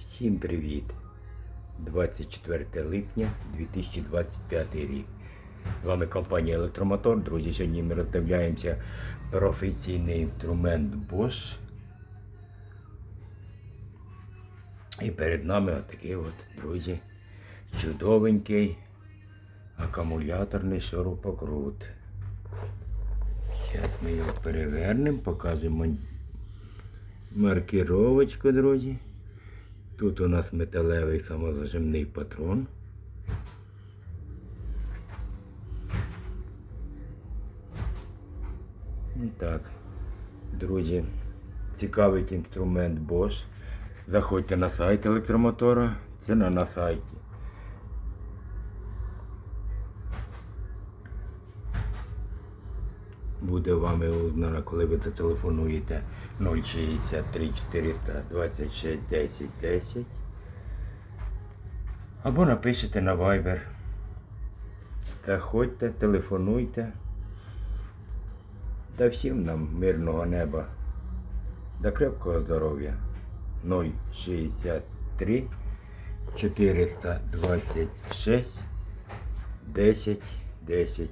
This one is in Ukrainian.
Всім привіт! 24 липня 2025 рік. З вами компанія Електромотор. Друзі, сьогодні ми роздивляємося професійний інструмент Bosch. І перед нами отакий от, друзі, чудовенький акумуляторний шурупокрут. Зараз ми його перевернемо, показуємо маркировочку, друзі. Тут у нас металевий самозажимний патрон. І так, друзі, цікавий інструмент Bosch. Заходьте на сайт електромотора, ціна на сайті. Буде вами узнано, коли ви зателефонуєте 063 426 10 10 або напишете на Viber. Заходьте, телефонуйте. Та всім нам мирного неба. До крепкого здоров'я. 063 426 10 10